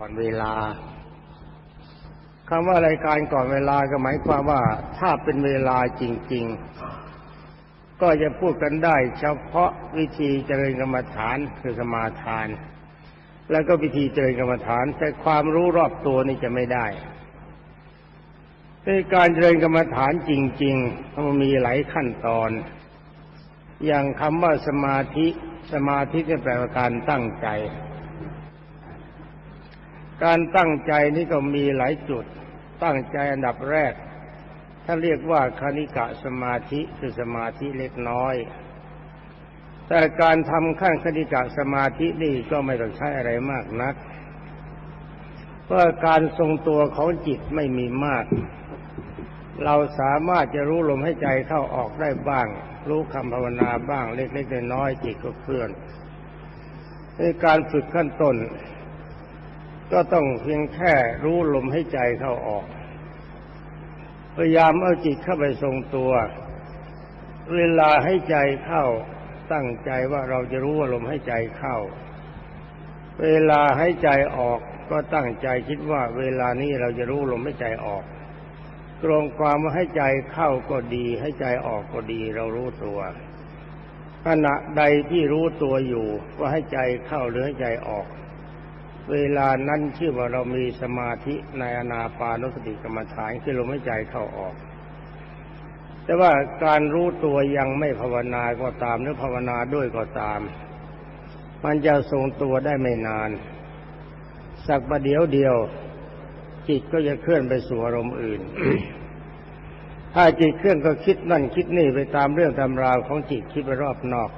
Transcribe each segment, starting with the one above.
ก่อนเวลาคำว่ารายการก่อนเวลาก็หมายความว่าถ้าเป็นเวลาจริง ๆ ก็จะพูดกันได้ เฉพาะวิธีเจริญกรรมฐานคือสมาทาน แล้วก็วิธีเจริญกรรมฐาน แต่ความรู้รอบตัวนี่จะไม่ได้ในการเจริญกรรมฐานจริงๆมันมีหลายขั้นตอน อย่างคำว่าสมาธิ สมาธิจะแปลว่าการตั้งใจ การตั้งใจนี่ก็มีหลายจุด ตั้งใจอันดับแรก ถ้าเรียกว่าคณิกะสมาธิคือสมาธิเล็กน้อย แต่การทำขั้นคณิกะสมาธินี่ก็ไม่ต้องใช้อะไรมากนัก เพราะการทรงตัวของจิตไม่มีมาก เราสามารถจะรู้ลมให้ใจเข้าออกได้บ้าง รู้คำภาวนาบ้างเล็กๆน้อยๆจิตก็เคลื่อนในการฝึกขั้นต้น ก็ต้องเพียงแค่รู้ลมให้ใจเข้าออก พยายามเอาจิตเข้าไปทรงตัว เวลาให้ใจเข้าตั้งใจว่าเราจะรู้ว่าลมให้ใจเข้า เวลาให้ใจออกก็ตั้งใจคิดว่าเวลานี้เราจะรู้ลมให้ใจออกตรงความว่าให้ใจเข้าก็ดี ให้ใจออกก็ดีเรารู้ตัวขณะใดที่รู้ตัวอยู่ว่าให้ใจเข้าหรือให้ใจออก เวลานั้นชื่อว่าเรามีสมาธิในอนาปานุสติกรรมฐานคือลมให้ใจเข้าออก แต่ว่าการรู้ตัวยังไม่ภาวนาก็ตามหรือภาวนาด้วยก็ตาม มันจะทรงตัวได้ไม่นาน สักประเดี๋ยวเดียว จิตก็จะเคลื่อนไปสู่อารมณ์อื่น ถ้าจิตเคลื่อนก็คิดนั่นคิดนี่ไปตามเรื่องตามราวของจิตคิดไปรอบนอก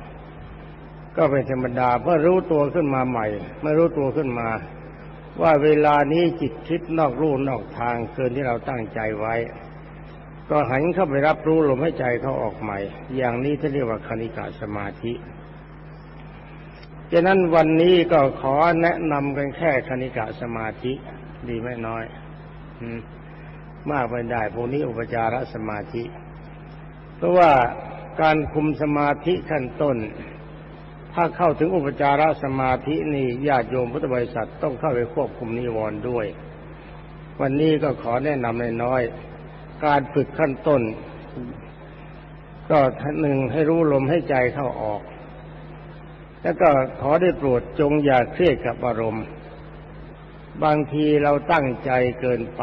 ก็เป็นธรรมดาเพื่อรู้ตัวขึ้นมาใหม่ไม่รู้ตัวขึ้นมา ว่าเวลานี้จิตคิดนอกรูนอกทางเกินที่เราตั้งใจไว้ ก็หันเข้าไปรับรู้ลมให้ใจเขาออกใหม่ อย่างนี้ที่เรียกว่าคณิกาสมาธิฉะนั้นวันนี้ก็ขอแนะนำกันแค่คณิกะสมาธิดีไม่น้อยมากไปได้พวกนี้อุปจารสมาธิ เพราะว่าการคุมสมาธิขั้นต้น ถ้าเข้าถึงอุปจารสมาธินี่ญาติโยมพุทธบริษัทต้องเข้าไปควบคุมนิวรณ์ด้วย วันนี้ก็ขอแนะนำในน้อย การฝึกขั้นต้น ก็หนึ่งให้รู้ลมให้ใจเข้าออก แล้วก็ขอได้โปรดจงอย่าเครียดกับอารมณ์ บางทีเราตั้งใจเกินไป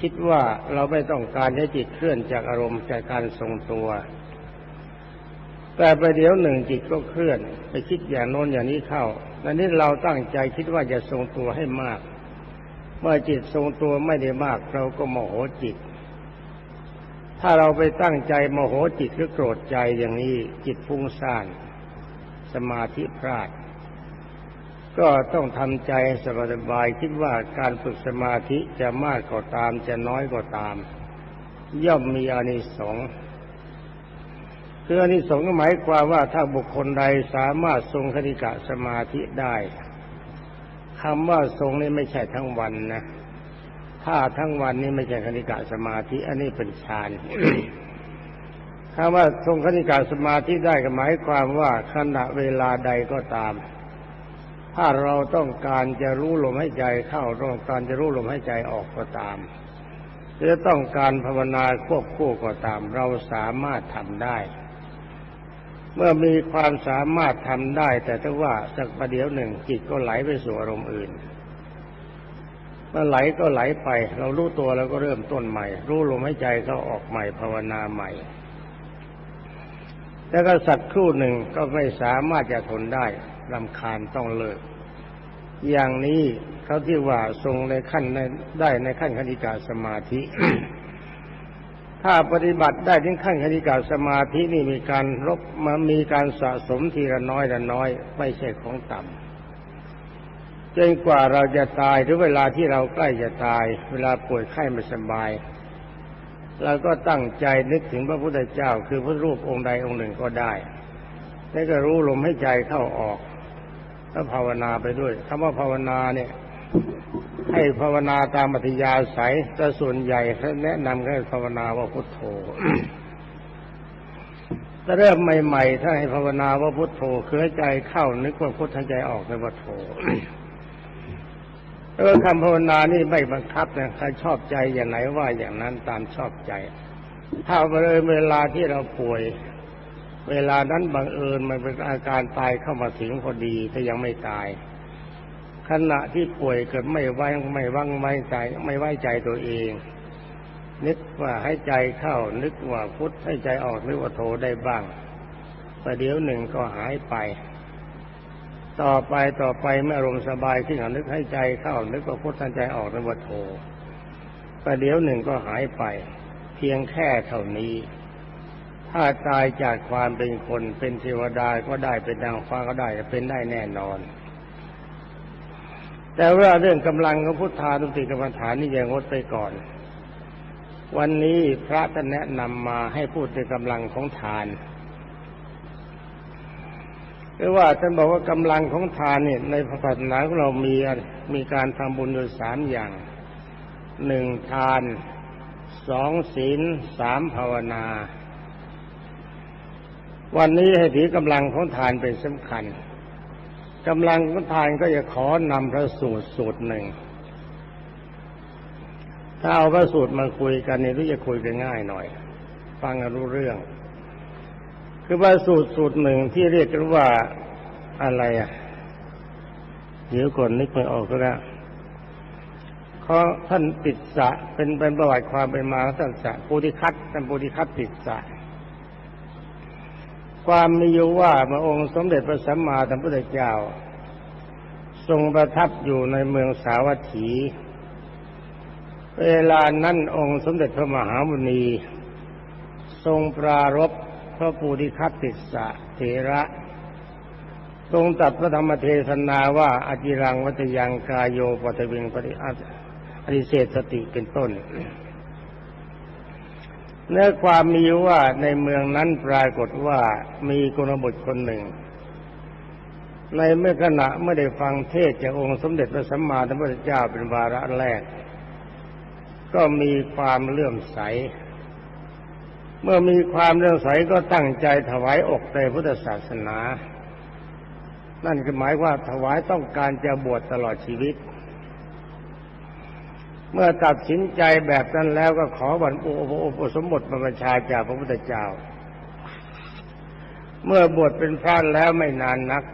คิดว่าเราไม่ต้องการให้จิตเคลื่อนจากอารมณ์จากการทรงตัว แต่ไปเดี๋ยวหนึ่งจิตก็เคลื่อน ไปคิดอย่างโน้นอย่างนี้เข้าดังนี้เราตั้งใจคิดว่าจะทรงตัวให้มาก เมื่อจิตทรงตัวไม่ได้มาก เราก็โมโหจิต ถ้าเราไปตั้งใจโมโหจิตหรือโกรธใจอย่างนี้ จิตฟุ้งซ่าน สมาธิพลาด ก็ต้องทำใจสบายๆคิดว่าการฝึกสมาธิจะมากก็ตามจะน้อยก็ตาม ย่อมมีอานิสงส์ คืออานิสงส์หมายความว่าถ้าบุคคลใดสามารถทรงคติกะสมาธิได้คำว่าทรงนี่ไม่ใช่ทั้งวันนะถ้าทั้งวันนี้ไม่ใช่คติกะสมาธิ อันนี้เป็นฌานคำว่าทรงคติกะสมาธิได้ก็หมายความว่าขณะเวลาใดก็ตาม ถ้าเราต้องการจะรู้ลมให้ใจเข้าต้องการจะรู้ลมให้ใจออกก็ตามหรือต้องการภาวนาควบคู่ก็ตาม เราสามารถทำได้ เมื่อมีความสามารถทำได้ แต่ถ้าว่าสักประเดี๋ยวหนึ่งจิตก็ไหลไปสู่อารมณ์อื่นเมื่อไหลก็ไหลไป เรารู้ตัวแล้วก็เริ่มต้นใหม่ รู้ลมให้ใจเขาออกใหม่ภาวนาใหม่ แล้วก็สักครู่หนึ่งก็ไม่สามารถจะทนได้รำคาญต้องเลิก อย่างนี้เขาที่ว่าทรงในขั้นในได้ในขั้นคณิกาสมาธิ ถ้าปฏิบัติได้ถึงขั้นคณิกาสมาธินี่มีการรบมามีการสะสมทีละน้อยละน้อย ไม่ใช่ของต่ำจนกว่าเราจะตายหรือเวลาที่เราใกล้จะตาย เวลาป่วยไข้ไม่สบายเราก็ตั้งใจนึกถึงพระพุทธเจ้า คือพระรูปองค์ใดองค์หนึ่งก็ได้แล้วก็รู้ลมให้ใจเข้าออกแล้วภาวนาไปด้วยคำว่าภาวนาเนี่ย ให้ภาวนาตามอัธยาศัยแต่ส่วนใหญ่เขาแนะนำให้ภาวนาว่าพุทโธแต่เริ่มใหม่ๆถ้าให้ภาวนาว่าพุทโธคือใจเข้านึกว่าพุทธใจออกในว่าโธเออคำภาวนานี่ไม่บังคับนะใครชอบใจอย่างไหนว่าอย่างนั้นตามชอบใจ ถ้าเลยเวลาที่เราป่วย เวลานั้นบังเอิญมันเป็นอาการตายเข้ามาถึงพอดีแต่ยังไม่ตาย ขณะที่ป่วยเกิดไม่ไว้ไม่ว่างไม่ใจ ไม่ไว้ใจตัวเอง นึกว่าให้ใจเข้า นึกว่าพุทธให้ใจออกนึกว่าโทได้บ้างประเดี๋ยวหนึ่งก็หายไป ต่อไปต่อไปเมื่ออารมณ์สบายขึ้นนึกให้ใจเข้า นึกว่าพุทธใจออกนึกว่าโทประเดี๋ยวหนึ่งก็หายไป เพียงแค่เท่านี้ ถ้าตายจากความเป็นคนเป็นเทวดาก็ได้เป็นนางฟ้าก็ได้เป็นได้แน่นอน แต่ว่าเรื่องกำลังของพุทธานุติกรรมฐานนี่ยังงดไปก่อน วันนี้พระท่านแนะนำมาให้พูดถึงกำลังของทานคือว่าท่านบอกว่ากำลังของทานเนี่ยในพระศาสนาของเรามีมีการทำบุญอยู่สามอย่างหนึ่งทานสองศีลสามภาวนา วันนี้ให้ถือกำลังของทานเป็นสำคัญ กำลังของทานก็จะขอนำพระสูตรสูตรหนึ่ง ถ้าเอาพระสูตรมาคุยกันนี่รู้จะคุยกันง่ายหน่อย ฟังรู้เรื่อง คือว่าสูตรสูตรหนึ่งที่เรียกกันว่าอะไรอะเดี๋ยวก่อนนึกไม่ออกก็แล้วเขาท่านติดสะเป็นเป็นประวัติความเป็นมาท่านสะปุถิคัตท่านปุถิคัตติดสะ ความมีอยู่ว่าพระองค์สมเด็จพระสัมมาสัมพุทธเจ้า ทรงประทับอยู่ในเมืองสาวัตถี เวลานั้นองค์สมเด็จพระมหามุนี ทรงปรารบพระปูริคัตติสะเถระทรงตัดพระธรรมเทศนาว่าอจิรังวัตยังกายโยปตวิงปฏิอริเศษสติเป็นต้น เนื้อความมีว่าในเมืองนั้นปรากฏว่ามีกุณบุตรคนหนึ่ง ในเมื่อขณะเมื่อได้ฟังเทศจากองค์สมเด็จพระสัมมาสัมพุทธเจ้าเป็นวาระแรก ก็มีความเลื่อมใส เมื่อมีความเรื่องใสก็ตั้งใจถวายอกในพุทธศาสนา นั่นคือหมายว่าถวายต้องการจะบวชตลอดชีวิต เมื่อตัดสินใจแบบนั้นแล้วก็ขอบรรอุปสมบทบรรพชาจากพระพุทธเจ้า เมื่อบวชเป็นพระแล้วไม่นานนัก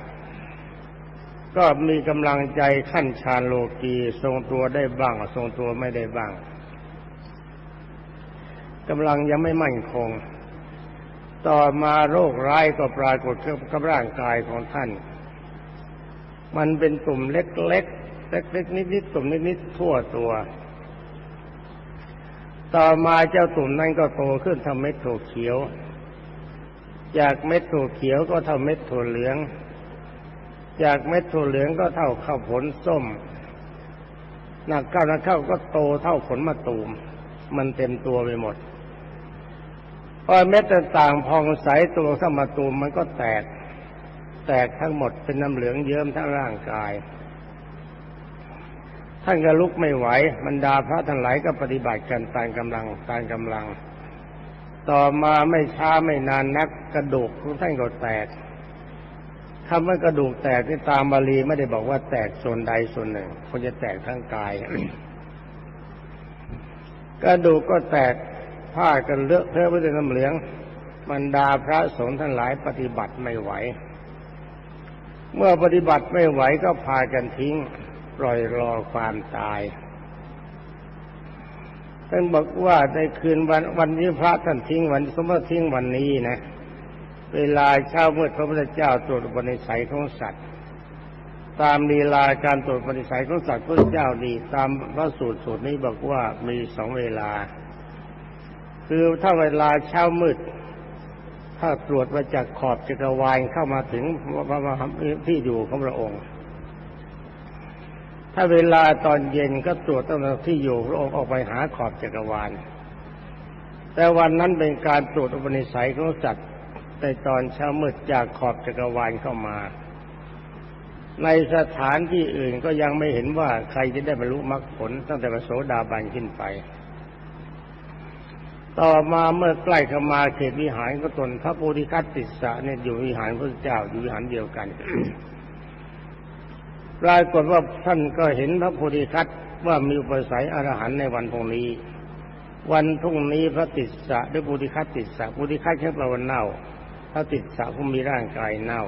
ก็มีกำลังใจขั้นชาโลกีทรงตัวได้บ้าง ทรงตัวไม่ได้บ้างกำลังยังไม่มั่นคง ต่อมาโรคร้ายก็ปรากฏขึ้นกับร่างกายของท่าน มันเป็นตุ่มเล็กๆเล็กๆนิดๆตุ่มนิดๆทั่วตัว ต่อมาเจ้าตุ่มนั้นก็โตขึ้นทำเม็ดถั่วเขียว จากเม็ดถั่วเขียวก็เท่าเม็ดถั่วเหลือง จากเม็ดถั่วเหลืองก็เท่าข้าวผลส้มหนักเข้านักเข้าก็โตเท่าผลมะตูม มันเต็มตัวไปหมดพอเม็ดต่างพองใสตัวเข้ามาตูมมันก็แตก แตกทั้งหมดเป็นน้ำเหลืองเยิ้มทั้งร่างกาย ท่านก็ลุกไม่ไหวบรรดาพระทั้งหลายก็ปฏิบัติกันตามกำลังตามกำลัง ต่อมาไม่ช้าไม่นานนักกระดูกของท่านก็แตกคำว่ากระดูกแตกที่ตามบาลีไม่ได้บอกว่าแตกส่วนใดส่วนหนึ่งคนจะแตกทั้งกาย กระดูกก็แตกผ้ากันเลอะเทอะไปด้วยน้ำเหลืองบรรดาพระสงฆ์ทั้งหลายปฏิบัติไม่ไหว เมื่อปฏิบัติไม่ไหวก็พากันทิ้ง ปล่อยรอความตายท่านบอกว่าในคืนวันวันนี้พระท่านทิ้งวันสมมติทิ้งวันนี้นะ เวลาเช้าเมื่อพระพุทธเจ้าตรวจบริสัยของสัตว์ ตามลีลาการตรวจบริสัยของสัตว์พระเจ้าดีตามพระสูตรสูตรนี้บอกว่ามีสองเวลา คือถ้าเวลาเช้ามืด ถ้าตรวจมาจากขอบจักรวาลเข้ามาถึงพระมหาที่อยู่ของพระองค์ ถ้าเวลาตอนเย็นก็ตรวจตั้งแต่ที่อยู่พระองค์ออกไปหาขอบจักรวาล แต่วันนั้นเป็นการตรวจอุปนิสัยของสัตว์ในตอนเช้ามืดจากขอบจักรวาลเข้ามา ในสถานที่อื่นก็ยังไม่เห็นว่าใครจะได้บรรลุมรรคผลตั้งแต่พระโสดาบันขึ้นไป ต่อมาเมื่อใกล้เข้ามาเขตวิหารก็ตนพระโพธิคัตติสะเนี่ยอยู่วิหารพระเจ้าอยู่วิหารเดียวกัน ปรากฏว่าท่านก็เห็นพระโพธิคัตว่ามีอุปสัยอรหันในวันพรุ่งนี้ วันพรุ่งนี้พระติสสะหรือปุถิคัตติสสะปุถิคัตแค่แปลว่าเน่า พระติสสะผู้มีร่างกายเน่า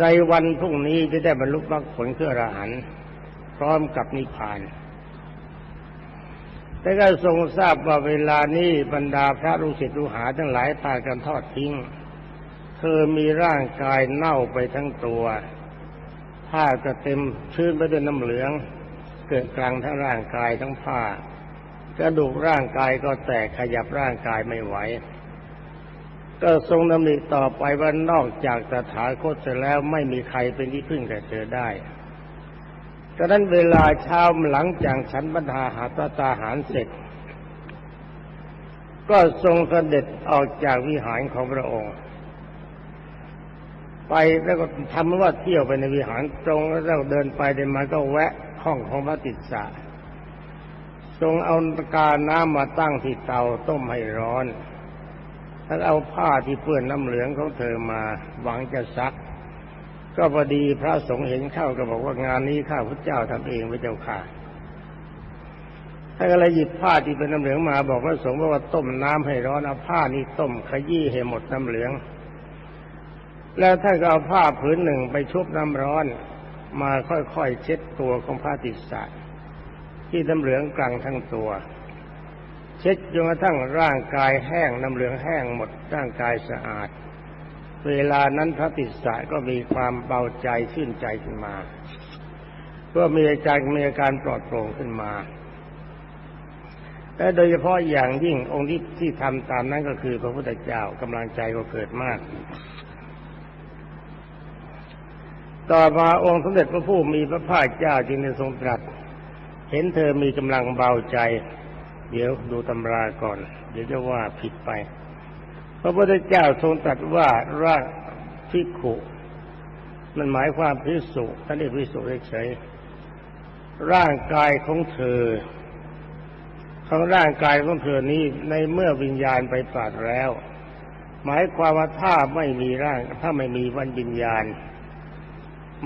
ในวันพรุ่งนี้จะได้บรรลุมรรคผลคืออรหันพร้อมกับนิพพานแต่ก็ทรงทราบว่าเวลานี้บรรดาพระลูกศิษย์ลูกหาทั้งหลายพากันทอดทิ้ง เธอมีร่างกายเน่าไปทั้งตัว ผ้าก็เต็มชื้นไปด้วยน้ำเหลือง เกิดกลางทั้งร่างกายทั้งผ้ากระดูกร่างกายก็แตกขยับร่างกายไม่ไหว ก็ทรงดำริต่อไปว่านอกจากตถาคตเสร็จแล้วไม่มีใครเป็นที่พึ่งแต่เธอได้ดังนั้นเวลาเช้าหลังจากฉันบรรทาหาตาตาหารเสร็จ ก็ทรงเสด็จออกจากวิหารของพระองค์ ไปแล้วก็ทำว่าเที่ยวไปในวิหารตรงแล้วเดินไปเดินมาก็แวะห้องของพระติสสะทรงเอากาน้ำมาตั้งที่เตาต้มให้ร้อนแล้วเอาผ้าที่เปื้อนน้ำเหลืองของเธอมาหวังจะซัก ก็พอดีพระสงฆ์เห็นเข้าก็บอกว่างานนี้ข้าพระเจ้าทำเองพระเจ้าค่ะท่านก็เลยหยิบผ้าที่เป็นน้ำเหลืองมา บอกพระสงฆ์ว่าต้มน้ำให้ร้อนเอาผ้านี้ต้มขยี้ให้หมดน้ำเหลือง แล้วท่านก็เอาผ้าผืนหนึ่งไปชุบน้ำร้อน มาค่อยๆเช็ดตัวของพระติสสะที่น้ำเหลืองกลางทั้งตัว เช็ดจนกระทั่งร่างกายแห้งน้ำเหลืองแห้งหมดร่างกายสะอาด เวลานั้นพระติสสะก็มีความเบาใจชื่นใจขึ้นมาก็มีอาการมีอาการปลอดโปร่งขึ้นมาและโดยเฉพาะอย่างยิ่งองค์ที่ที่ทำตามนั้นก็คือพระพุทธเจ้ากำลังใจก็เกิดมาก ต่อมาองค์สมเด็จพระผู้มีพระภาคเจ้าจึงได้ทรงตรัส เห็นเธอมีกำลังเบาใจ เดี๋ยวดูตำราก่อน เดี๋ยวจะว่าผิดไป พระพุทธเจ้าทรงตรัสว่าร่างพิขุ มันหมายความพิสุท่านเรียกพิสุเฉยร่างกายของเธอของร่างกายของเธอนี้ในเมื่อวิญญาณไปปราดแล้ว หมายความว่าถ้าไม่มีร่าง ถ้าไม่มีวันวิญญาณ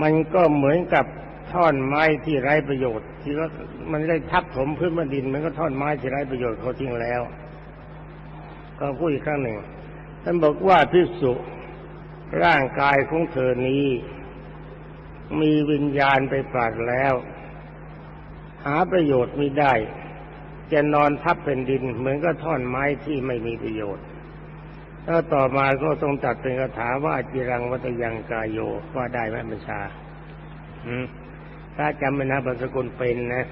มันก็เหมือนกับท่อนไม้ที่ไร้ประโยชน์ ที่ว่ามันได้ทับถมพื้นแผ่นดิน มันก็ท่อนไม้ที่ไร้ประโยชน์เขาทิ้งแล้ว ก็พูดอีกครั้งหนึ่งท่านบอกว่าพิสุร่างกายของเธอนี้ มีวิญญาณไปปราดแล้ว หาประโยชน์ไม่ได้ จะนอนทับแผ่นดิน เหมือนก็ท่อนไม้ที่ไม่มีประโยชน์ แล้วต่อมาก็ทรงตัดเป็นคาถาว่าจิรังวัตยังกายโยว่าได้ไหมบัญชาถ้าจำไม่นะบัสกุลเป็นนะ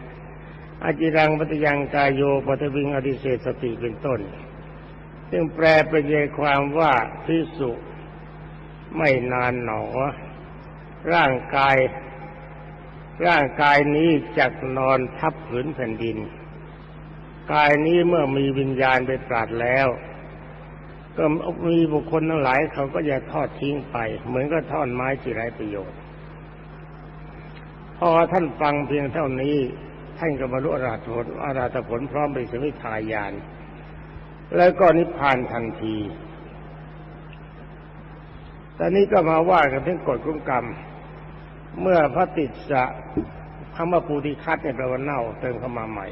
อาจิรังวัตยังกายโยปัทวิงอดิเศษสติเป็นต้น ซึ่งแปลเป็นใจความว่าพิสุไม่นานหนอ ร่างกาย ร่างกายนี้จักนอนทับผืนแผ่นดิน กายนี้เมื่อมีวิญญาณไปปราดแล้ว ก็มีบุคคลทั้งหลายเขาก็จะทอดทิ้งไป เหมือนก็ท่อนไม้ที่ไร้ประโยชน์ พอท่านฟังเพียงเท่านี้ ท่านก็บรรลุอรหัตผลอรหัตผลพร้อมไปสมิทายาน แล้วก็นิพพานทันทีตอนนี้ก็มาว่ากันถึงกฎของกรรม เมื่อพระติดสะคำว่าปูติคัตเนี่ยแปลว่าเน่าเติมเข้ามาใหม่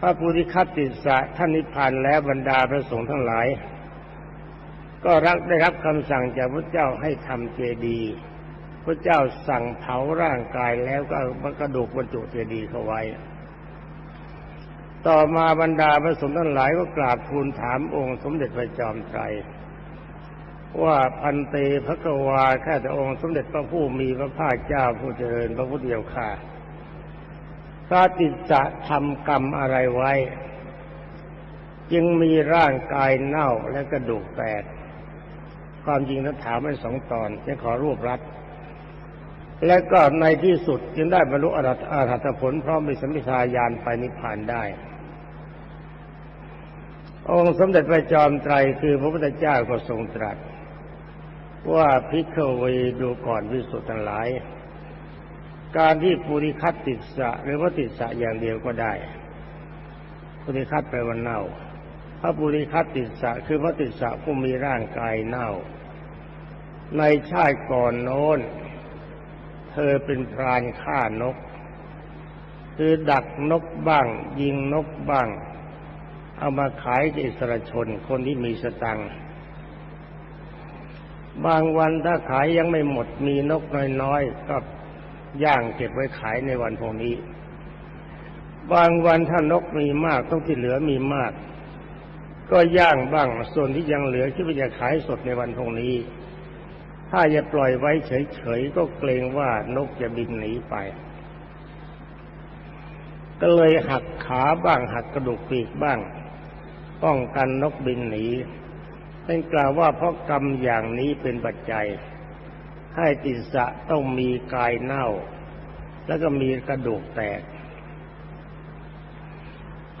พระปูติคัตติดสะท่านนิพพานแล้วบรรดาพระสงฆ์ทั้งหลาย ก็รักได้รับคำสั่งจากพระเจ้าให้ทำเจดีย์พระเจ้าสั่งเผาร่างกายแล้วก็กระดูกบรรจุเจดีย์เข้าไว้ ต่อมาบรรดาพระสงฆ์ทั้งหลายก็กราบทูลถามองค์สมเด็จพระจอมไตรว่าพันเตพระกวาข้าแต่องค์สมเด็จพระผู้มีพระภาคเจ้าผู้เจริญพระพุทธเจ้าข้าพระติจะทำกรรมอะไรไว้ จึงมีร่างกายเน่าและกระดูกแตก ความจริงนั้นถามไว้สองตอนจะขอรวบรัดและก็ในที่สุดจึงได้บรรลุอรหัตผลพร้อมมีสัมมิทายานไปนิพพานได้ องค์สมเด็จพระจอมไตรคือพระพุทธเจ้าก็ทรงตรัส ว่าพิกเวดูก่อนวิสุทธ์ทั้งหลาย การที่ปุริคัตติสะหรือว่าติสะอย่างเดียวก็ได้ปุริคัตแปลว่าเน่า ระปุริคัติสะคือพระติสะผู้มีร่างกายเน่า ในชาติก่อนโน้น เธอเป็นพรานฆ่านก คือดักนกบ้าง ยิงนกบ้าง เอามาขายกับอิสระชนคนที่มีสตังค์บางวันถ้าขายยังไม่หมดมีนกน้อยๆก็ย่างเก็บไว้ขายในวันพวกนี้ บางวันถ้านกมีมากต้องที่เหลือมีมาก ก็ย่างบ้างส่วนที่ยังเหลือที่ว่าจะขายสดในวันพวกนี้ ถ้าจะปล่อยไว้เฉยๆก็เกรงว่านกจะบินหนีไป ก็เลยหักขาบ้างหักกระดูกปีกบ้าง ป้องกันนกบินหนีเป็นกล่าวว่าเพราะกรรมอย่างนี้เป็นปัจจัย ให้ติสะต้องมีกายเน่า แล้วก็มีกระดูกแตก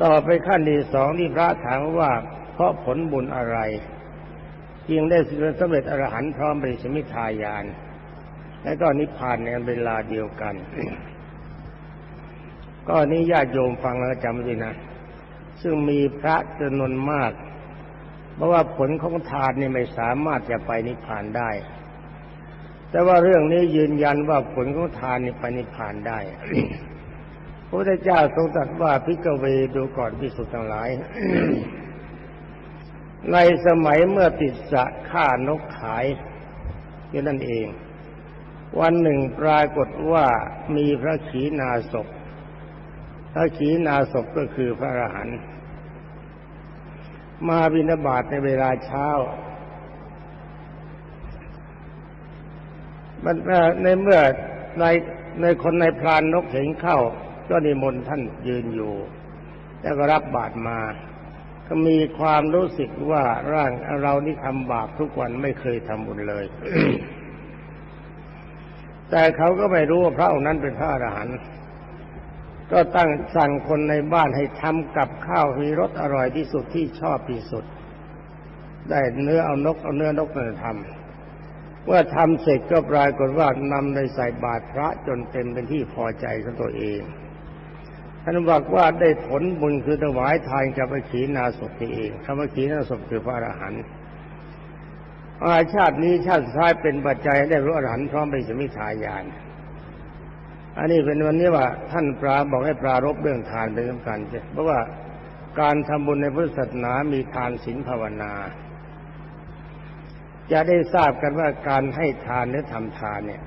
ต่อไปขั้นที่สองที่พระถามว่า เพราะผลบุญอะไรจึงได้สำเร็จอรหันต์พร้อมไปสมิทายาน และก็นิพพานในเวลาเดียวกัน ก็นี้ญาติโยมฟังแล้วจำไว้นะ ซึ่งมีพระจำนวนมากเพราะว่าผลของทานนี่ไม่สามารถจะไปนิพพานได้ แต่ว่าเรื่องนี้ยืนยันว่าผลของทานนี่ไปนิพพานได้ พระพุทธเจ้าทรงตรัสว่าพิกเวดูก่อนพิสุทธ์ทั้งหลาย ในสมัยเมื่อติดสะฆ่านกขายอยู่นั่นเอง วันหนึ่งปรากฏว่ามีพระขีณาสพพระขีณาสพก็คือพระอรหันต์มาบิณฑบาตในเวลาเช้าในเมื่อในในคนในพรานนกเห็นเข้า ก็นิมนต์ท่านยืนอยู่ แล้วก็รับบาตรมา ก็มีความรู้สึกว่าร่างเรานี่ทำบาปทุกวันไม่เคยทำบุญเลย แต่เขาก็ไม่รู้ว่าพระองค์นั้นเป็นพระอรหันต์ก็ตั้งสั่งคนในบ้านให้ทำกับข้าวมีรสอร่อยที่สุดที่ชอบที่สุด ได้เนื้อเอานกเอาเนื้อนกมาทำเมื่อทำเสร็จก็ปรากฏว่านำในใส่บาตรพระจนเต็มเป็นที่พอใจของตัวเอง ท่านบอกว่าได้ผลบุญคือถวายทานกับพระขีณาสพเองคำว่าขีณาสพคือพระอรหันต์อาชาตินี้ชาติท้ายเป็นปัจจัยได้รู้อรหันต์พร้อมไปสมิทายาน อันนี้เป็นวันนี้ว่าท่านปราบอกให้ปรารบเรื่องทานเป็นสำคัญเพราะว่าการทำบุญในพุทธศาสนามีทานศีลภาวนา จะได้ทราบกันว่าการให้ทานหรือทำทานเนี่ย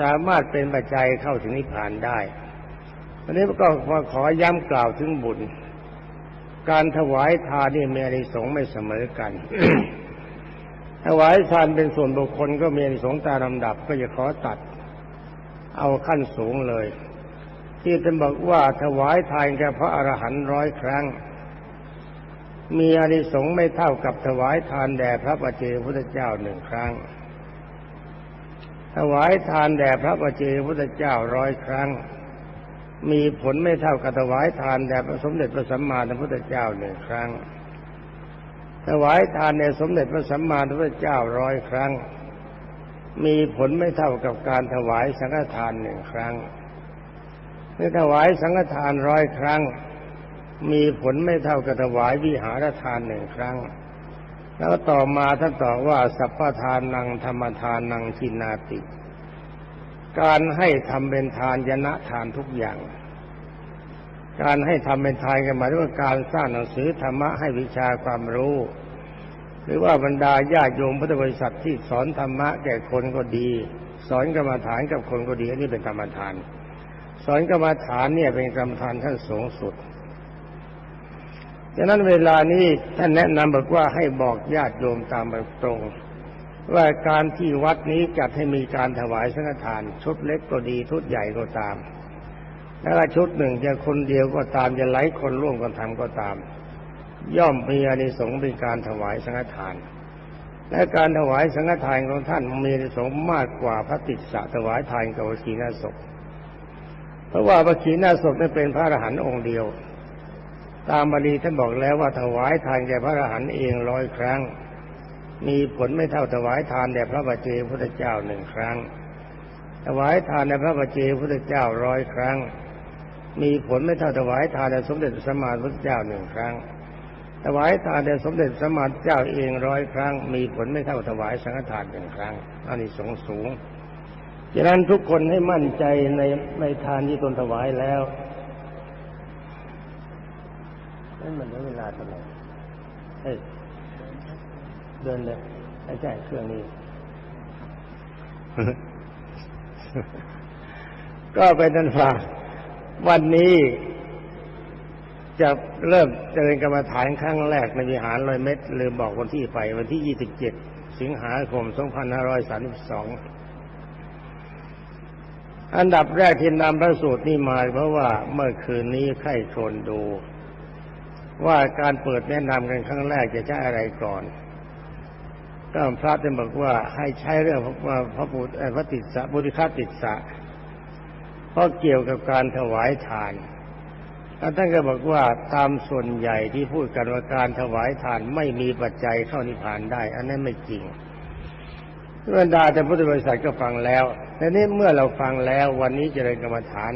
สามารถเป็นปัจจัยเข้าถึงนิพพานได้ วันนี้ก็มาขอย้ำกล่าวถึงบุญ การถวายทานนี่มีอนิสงไม่เสมอกัน ถวายทานเป็นส่วนบุคคลก็มีอนิสงตามลำดับก็จะขอตัด เอาขั้นสูงเลย ที่จะบอกว่าถวายทานแก่พระอรหันต์ร้อยครั้ง มีอานิสงไม่เท่ากับถวายทานแด่พระปัจเจพุทธเจ้าหนึ่งครั้งถวายทานแด่พระปัจเจพุทธเจ้าร้อยครั้ง มีผลไม่เท่ากับถวายทานแด่พระสมเด็จพระสัมมาสัมพุทธเจ้าหนึ่งครั้ง ถวายทานแด่สมเด็จพระสัมมาสัมพุทธเจ้าร้อยครั้ง มีผลไม่เท่ากับการถวายสังฆทานหนึ่งครั้งเมื่อถวายสังฆทานร้อยครั้ง มีผลไม่เท่ากับถวายวิหารทานหนึ่งครั้ง แล้วต่อมาท่านตอบว่าสัพพทานนังธรรมทานนังชินาติ การให้ทำเป็นทานยนะทานทุกอย่าง การให้ทำเป็นทานกันหมายถึงการสร้างหนังสือธรรมะให้วิชาความรู้ หรือว่าบรรดาญาโยมพุทธบริษัทที่สอนธรรมะแก่คนก็ดี สอนกรรมฐานกับคนก็ดีอันนี้เป็นกรรมฐาน สอนกรรมฐานเนี่ยเป็นกรรมฐานท่านสูงสุดดังนั้นเวลานี้ท่านแนะนำบอกว่าให้บอกญาติโยมตามตรง ว่าการที่วัดนี้จัดให้มีการถวายสังฆทาน ชุดเล็กก็ดีชุดใหญ่ก็ตาม แล้วชุดหนึ่งจะคนเดียวก็ตามจะหลายคนร่วมกันทำก็ตาม ย่อมมีอานิสงส์เป็นการถวายสังฆทาน และการถวายสังฆทานของท่านมีอานิสงส์มากกว่าพระติสสะถวายทานกับวชีนาศพเพราะว่าพระขีณาศพนั้นเป็นพระอรหันต์องค์เดียว ตามบาลีท่านบอกแล้วว่าถวายทานแก่พระอรหันต์เองร้อยครั้ง มีผลไม่เท่าถวายทานแด่พระบาเจพุทธเจ้าหนึ่งครั้ง ถวายทานแด่พระบาเจพุทธเจ้าร้อยครั้ง มีผลไม่เท่าถวายทานแด่สมเด็จสมมาพุทธเจ้าหนึ่งครั้ง ถวายทานแด่สมเด็จสมมาเจ้าเองร้อยครั้ง มีผลไม่เท่าถวายสังฆทานหนึ่งครั้งอันนี้สงสูงฉะนั้นทุกคนให้มั่นใจในในทานที่ตนถวายแล้วนั่นมันได้เวลาเท่าไหร่ เดินเลยไม่ใช่เครื่องนี้ ก็เป็นนันฝากวันนี้จะเริ่มเจริญกรรมฐานครั้งแรกในวิหารลอยเม็ดลืมบอกวันที่ไปวันที่ 27 สิงหาคม 2532 อันดับแรกที่นำพระสูตรนี้มาเพราะว่าเมื่อคืนนี้ใครชนดู ว่าการเปิดแนะนำกันครั้งแรกจะใช้อะไรก่อน ก็พระจะบอกว่าให้ใช้เรื่องพระบุตรพระติสสะบุริคาติสสะเพราะเกี่ยวกับการถวายทานแล้วท่านก็บอกว่าตามส่วนใหญ่ที่พูดกันว่าการถวายทานไม่มีปัจจัยเข้านิพพานได้ อันนั้นไม่จริงบรรดาแต่พุทธบริษัทก็ฟังแล้วแต่นี้เมื่อเราฟังแล้ววันนี้จเจริญกรรมฐาน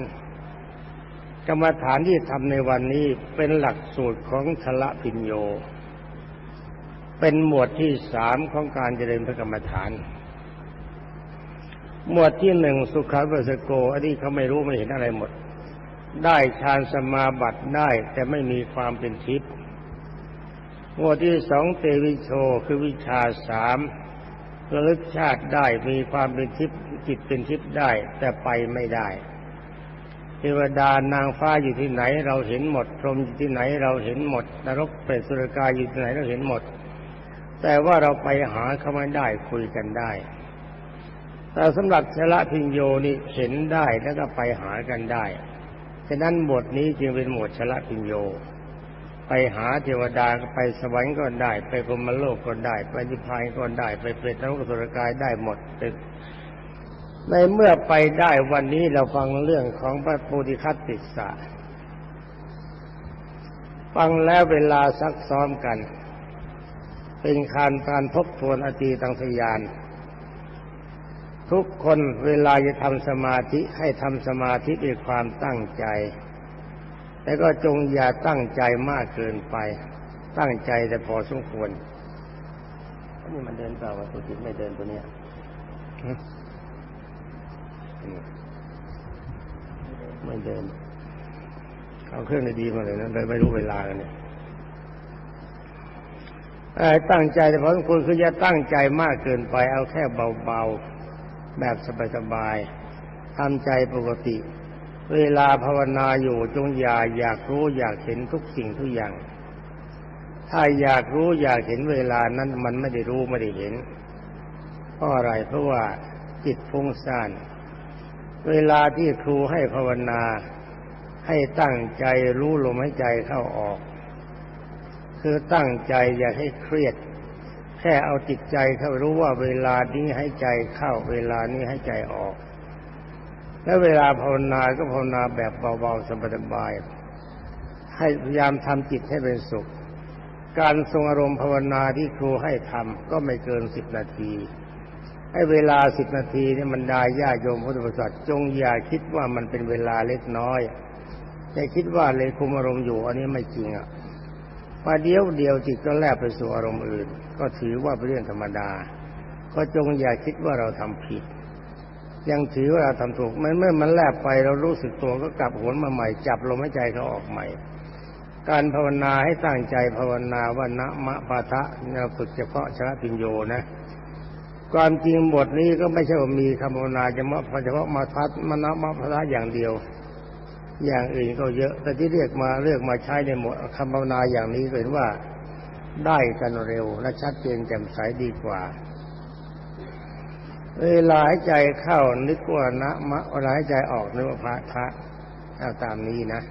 กรรมฐานที่ทำในวันนี้เป็นหลักสูตรของชละพิญโย เป็นหมวดที่สามของการเจริญพระกรรมฐาน หมวดที่หนึ่งสุขาเวสโกอันนี้เขาไม่รู้ไม่เห็นอะไรหมด ได้ฌานสมาบัติได้แต่ไม่มีความเป็นทิพย์หมวดที่สองเตวิโชคือวิชาสามระลึกชาติได้มีความเป็นทิพย์จิตเป็นทิพย์ได้ แต่ไปไม่ได้ เทวดานางฟ้าอยู่ที่ไหนเราเห็นหมด พรหมอยู่ที่ไหนเราเห็นหมด นรกเปรตสุรกายอยู่ที่ไหนเราเห็นหมด แต่ว่าเราไปหาเขาไม่ได้คุยกันได้ แต่สำหรับชละพิญโยนี่เห็นได้แล้วก็ไปหากันได้ ฉะนั้นบทนี้จึงเป็นหมวดชละพิญโย ไปหาเทวดาก็ไปสวรรค์ก็ได้ ไปพรมโลกก็ได้ ไปนิพพานก็ได้ ไปเปรตนรกสุรกายได้หมดในเมื่อไปได้วันนี้เราฟังเรื่องของพระโพธิคัตติสะฟังแล้วเวลาซักซ้อมกัน เป็นการการทบทวนอตีตังสยาน ทุกคนเวลาจะทำสมาธิให้ทำสมาธิด้วยความตั้งใจ แต่ก็จงอย่าตั้งใจมากเกินไป ตั้งใจแต่พอสมควรนี่มันเดินเปล่าว่าตัวจิตไม่เดินตัวเนี้ยไม่เดิน เอาเครื่องดีมาเลยนะเลยไม่รู้เวลากันเนี่ย ตั้งใจแต่พอสมควรคืออย่าตั้งใจมากเกินไป เอาแค่เบาๆ แบบสบายๆทำใจปกติ เวลาภาวนาอยู่จงอย่าอยากรู้อยากเห็นทุกสิ่งทุกอย่าง ถ้าอยากรู้อยากเห็นเวลานั้นมันไม่ได้รู้ไม่ได้เห็นเพราะอะไรเพราะว่าจิตฟุ้งซ่านเวลาที่ครูให้ภาวนาให้ตั้งใจรู้ลมหายใจเข้าออก คือตั้งใจอย่าให้เครียด แค่เอาจิตใจเข้ารู้ว่าเวลานี้ให้ใจเข้าเวลานี้ให้ใจออก และเวลาภาวนาก็ภาวนาแบบเบาๆสบายๆให้พยายามทำจิตให้เป็นสุข การทรงอารมณ์ภาวนาที่ครูให้ทำก็ไม่เกินสิบนาทีให้เวลาสิบนาทีนี่มันได้ญาโยมพุทธบริษัทจงอย่าคิดว่ามันเป็นเวลาเล็กน้อยแต่คิดว่าเลยคุมอารมณ์อยู่อันนี้ไม่จริงอะ มาเดียวเดียวจิตก็แลบไปสู่อารมณ์อื่น ก็ถือว่าเป็นเรื่องธรรมดา ก็จงอย่าคิดว่าเราทำผิด ยังถือว่าเราทำถูกมันเมื่อมันแลบไปเรารู้สึกตัวก็กลับหวนมาใหม่จับลมหายใจเขาออกใหม่ การภาวนาให้ตั้งใจภาวนาว่านะมะปะทะเราฝึกเฉพาะชนะปิญโยนะความจริงบทนี้ก็ไม่ใช่ว่ามีคำภาวนาเฉพาะเฉพาะมาทัดมณะมะปะทะอย่างเดียว อย่างอื่นก็เยอะ แต่ที่เรียกมาเรียกมาใช้ในหมดคำภาวนาอย่างนี้เห็นว่าได้กันเร็วและชัดเจนแจ่มใสดีกว่า เวลาหายใจเข้านึกว่านะมะเวลาหายใจออกนึกว่าพระทะเอาตามนี้นะ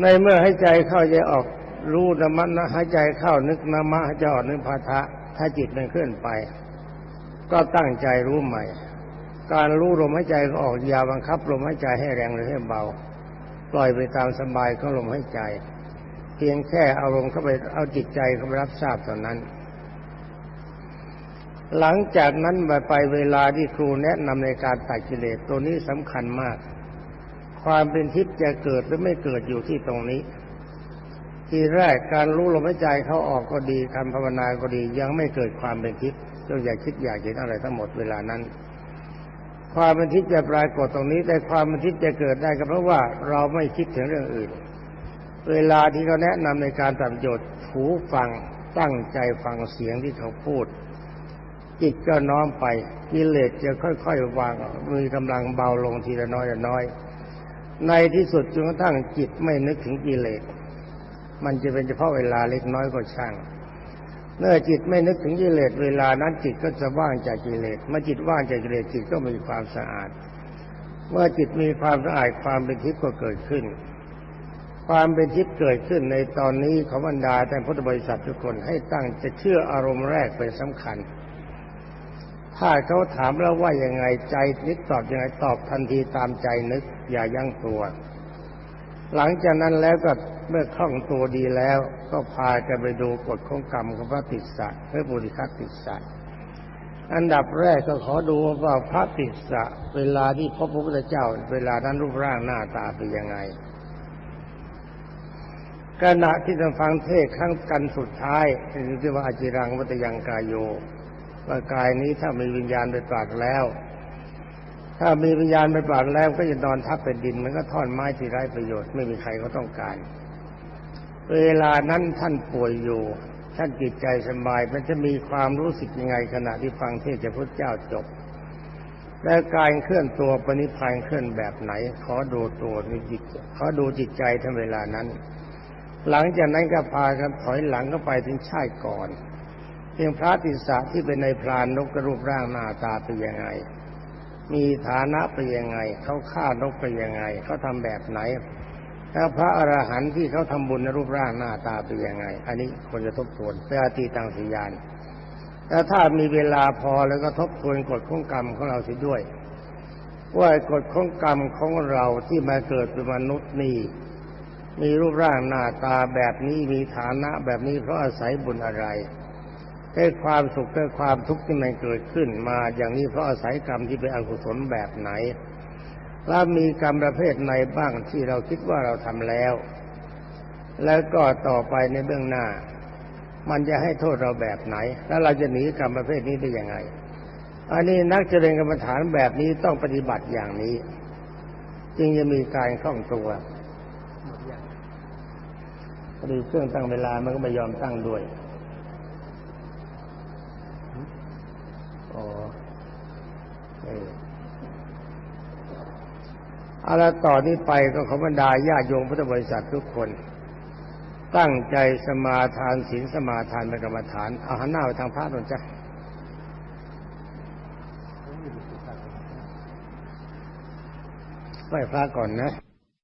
ในเมื่อหายใจเข้าใจออกรู้นมะนะหายใจเข้านึกนะมะหายใจออกนึกพระทะถ้าจิตมันเคลื่อนไป ก็ตั้งใจรู้ใหม่ การรู้ลมหายใจก็ออกอย่าบังคับลมหายใจให้แรงหรือให้เบา ปล่อยไปตามสบายของลมหายใจ เพียงแค่เอาลมเข้าไปเอาจิตใจเข้าไปรับทราบเท่านั้น หลังจากนั้นไปเวลาที่ครูแนะนำในการตัดกิเลสตัวนี้สำคัญมาก ความเป็นทิพย์จะเกิดหรือไม่เกิดอยู่ที่ตรงนี้ ทีแรกการรู้ลมหายใจเขาออกก็ดีคำภาวนาก็ดียังไม่เกิดความเป็นทิพย์จงอย่าคิดอยากเห็นอะไรทั้งหมดเวลานั้น ความเป็นทิพย์จะปรากฏตรงนี้ แต่ความเป็นทิพย์จะเกิดได้ก็เพราะว่าเราไม่คิดถึงเรื่องอื่น เวลาที่เขาแนะนำในการทำประโยชน์หูฟังตั้งใจฟังเสียงที่เขาพูด จิตก็น้อมไปกิเลสจะค่อยๆวางมีกำลังเบาลงทีละน้อยละน้อย ในที่สุดจนกระทั่งจิตไม่นึกถึงกิเลสมันจะเป็นเฉพาะเวลาเล็กน้อยก็ช่าง เมื่อจิตไม่นึกถึงกิเลสเวลานั้นจิตก็จะว่างจากกิเลสเมื่อจิตว่างจากกิเลสจิตก็มีความสะอาด เมื่อจิตมีความสะอาดความเป็นทิพย์ก็เกิดขึ้น ความเป็นทิพย์เกิดขึ้นในตอนนี้ขอบรรดาแต่พุทธบริษัททุกคนให้ตั้งจะเชื่ออารมณ์แรกเป็นสำคัญ ถ้าเขาถามแล้วว่ายังไงใจนึกตอบยังไงตอบทันทีตามใจนึกอย่ายั้งตัว หลังจากนั้นแล้วก็เมื่อคล่องตัวดีแล้ว ก็พากันไปดูกฎของกรรมของพระติสสะพระบุริคัติสสะอันดับแรกก็ขอดูว่าพระติสสะเวลาที่พบพระพุทธเจ้า เวลานั้นรูปร่างหน้าตาเป็นยังไงขณะที่ท่านฟังเทศครั้งกันสุดท้ายที่ว่าอาจิรังวัตยังกายโยว่ากายนี้ถ้ามีวิญญาณไปปรากแล้ว ถ้ามีวิญญาณไปปรากแล้วก็จะนอนทับเป็นดิน มันก็ท่อนไม้ที่ไร้ประโยชน์ไม่มีใครเขาต้องการ เวลานั้นท่านป่วยอยู่ ท่านจิตใจสบาย มันจะมีความรู้สึกยังไงขณะที่ฟังเทศจากพระเจ้าจบ และการเคลื่อนตัวปณิพานเคลื่อนแบบไหน ขอดูตัวนี้จิตขอดูจิตใจทั้งเวลานั้น หลังจากนั้นก็พากันถอยหลังก็ไปถึงชาติก่อนเพียงพระติสสะที่เป็นในพรานนกกระรูปร่างหน้าตาเป็นยังไง มีฐานะเป็นยังไง เขาฆ่านกเป็นยังไง เขาทำแบบไหน แล้วพระอรหันต์ที่เขาทำบุญในรูปร่างหน้าตาเป็นยังไง อันนี้ควรจะทบทวนเพื่อตีตังสียานแล้วถ้ามีเวลาพอแล้วก็ทบทวนกฎของกรรมของเราสิด้วย ว่ากฎของกรรมของเราที่มาเกิดเป็นมนุษย์นี่มีรูปร่างหน้าตาแบบนี้มีฐานะแบบนี้เพราะอาศัยบุญอะไร ได้ความสุขได้ความทุกข์ที่มันเกิดขึ้นมา อย่างนี้เพราะอาศัยกรรมที่เป็นอกุศลแบบไหนแล้วมีกรรมประเภทไหนบ้างที่เราคิดว่าเราทำแล้ว แล้วก็ต่อไปในเบื้องหน้า มันจะให้โทษเราแบบไหน แล้วเราจะหนีกรรมประเภทนี้ได้ยังไง อันนี้นักเจริญกรรมฐานแบบนี้ต้องปฏิบัติอย่างนี้ จึงจะมีการคล่องตัวพอดีเครื่องตั้งเวลามันก็ไม่ยอมตั้งด้วยอ๋อ เออเอาละต่อนนี้ไปก็ขอบรรดาญาโยมพุทธบริษัททุกคน ตั้งใจสมาทานศีลสมาทานเป็นกรรมฐานอาหนหน้าไปทางพระนนจ้ะไหว้พระก่อนนะ